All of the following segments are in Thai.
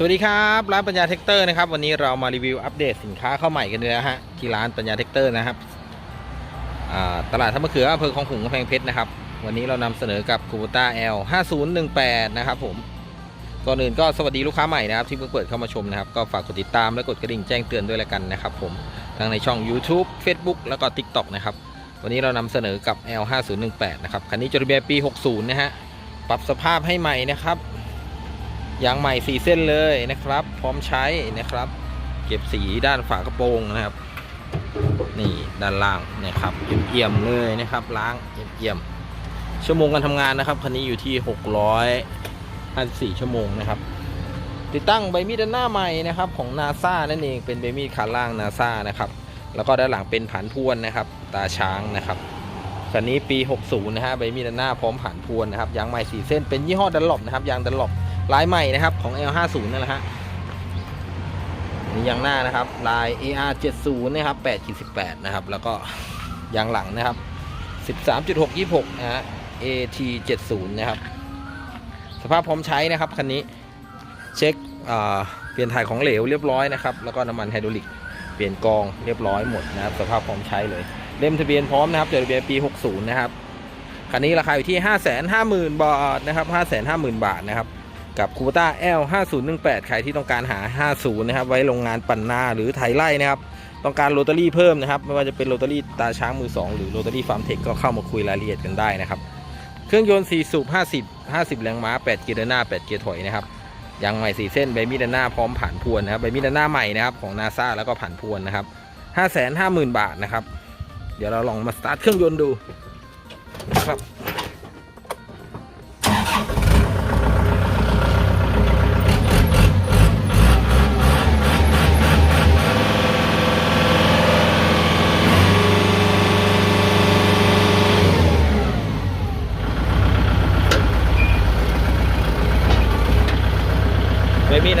สวัสดีครับร้านปัญญาเทคเตอร์นะครับวันนี้เรามารีวิวอัปเดตสินค้าเข้าใหม่กันเลยนะฮะที่ร้านปัญญาเทคเตอร์นะครับตลาดท่ามะเขืออำเภอคลองขุงกำแพงเพชรนะครับวันนี้เรานำเสนอกับคู b ต้า L 5018นะครับผมก่อนอื่นก็สวัสดีลูกค้าใหม่นะครับที่เพิ่งเปิดเข้ามาชมนะครับก็ฝากกดติดตามและกดกระดิ่งแจ้งเตือนด้วยละกันนะครับผมทั้งในช่อง YouTube Facebook แล้วก็ TikTok นะครับวันนี้เรานำเสนอกับ L 5018นะครับคันนี้จดทะเบียนปี 60 นะฮะปรับสภาพให้ใหม่นะครับ ยางใหม่สีเส้นเลยนะครับ พร้อมใช้นะครับ เก็บสีด้านฝากระโปรงนะครับ นี่ด้านล่างนะครับเอี่ยมๆเลยนะครับ ล้างเอี่ยมๆชั่วโมงการทำงานนะครับคันนี้อยู่ที่ 654 ชั่วโมงนะครับ ติดตั้งใบมีดด้านหน้าใหม่นะครับของนาซานั่นเองเป็นใบมีดขาล่างนาซานะครับแล้วก็ด้านหลังเป็นผันพวนนะครับ ตาช้างนะครับคันนี้ปี 60 นะฮะใบมีดด้านหน้าพร้อมผันพวนนะครับยางใหม่สีเส้นเป็นยี่ห้อดันหลบนะครับยางดันหลบ ลายใหม่นะครับของ L50 นั่นแหละฮะนี่ยางหน้านะครับ ลาย AR70 นะครับ8.18 นะครับ แล้วก็ยางหลังนะครับ 13.626 นะฮะ AT70 นะครับ สภาพพร้อมใช้นะครับคันนี้เช็คเปลี่ยนถ่ายของเหลวเรียบร้อยนะครับ แล้วก็น้ำมันไฮดรอลิกเปลี่ยนกองเรียบร้อยหมดนะครับ สภาพพร้อมใช้เลย เล่มทะเบียนพร้อมนะครับจดทะเบียนปี 60 นะครับคันนี้ราคาอยู่ที่ 550,000บาทนะครับ 550,000 บาทนะครับ กับคูต้า L 5018ใครที่ต้องการหา 50 นะครับ ไว้โรงงานปั่นนาหรือไถไร่นะครับ ต้องการโรตารี่เพิ่มนะครับ ไม่ว่าจะเป็นโรตารี่ตาช้างมือ 2 หรือโรตารี่ฟาร์มเทคก็เข้ามาคุยรายละเอียดกันได้นะครับ เครื่องยนต์ 4 สูบ 50 50 แรงม้า 8 เกียร์เดินหน้า 8 เกียร์ถอยนะครับยางใหม่ 4 เส้นใบมีดด้านหน้าพร้อมผ่านพวนนะครับใบมีดด้านหน้าใหม่นะครับของนาซาแล้วก็ผ่านพวนนะครับ 550,000 บาทนะครับ เดี๋ยวเราลองมาสตาร์ทเครื่องยนต์ดูนะครับ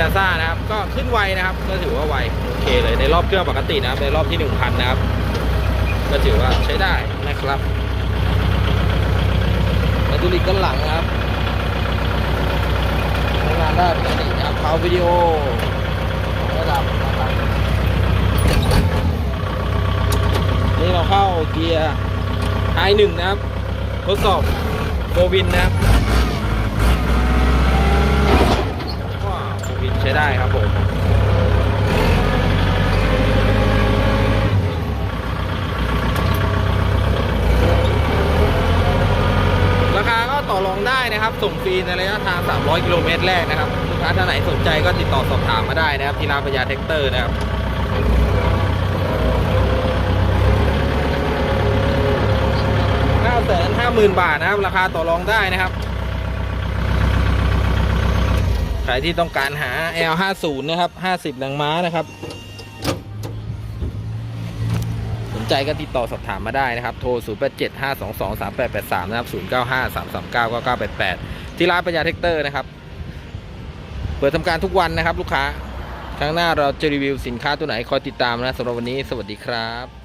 าซ่านะครับ ก็ขึ้นไวนะครับ ก็ถือว่าไวโอเคเลยในรอบเครื่องปกตินะครับในรอบที่ 1,000 นะครับ ก็ถือว่าใช้ได้นะครับไอตูลิกด้านหลังนะครับใช้งานได้ปกตินะครับเผาวิดีโอระดับนะครับนี่เราเข้าเกียร์ไฮหนึ่งนะครับ ทดสอบโบวินนะครับ ว้าวโควิดใช้ได้ครับผมราคาก็ต่อรองได้นะครับ ส่งฟรีในระยะทาง 300 กิโลเมตรแรกนะครับลูกค้าท่านไหนสนใจก็ติดต่อสอบถามมาได้นะครับ ที่ร้านปัญาเทคเตอร์นะครับ950,000บาทนะครับ ราคาต่อรองได้นะครับ ใครที่ต้องการหา L50 นะครับ 50แรงม้านะครับ สนใจก็ติดต่อสอบถามมาได้นะครับ โทร 0875223883 นะครับ 0953399988 ที่ร้านปัญญาเทคเตอร์นะครับ เปิดทำการทุกวันนะครับ ลูกค้า ครั้งหน้าเราจะรีวิวสินค้าตัวไหนคอยติดตามนะสำหรับวันนี้ สวัสดีครับ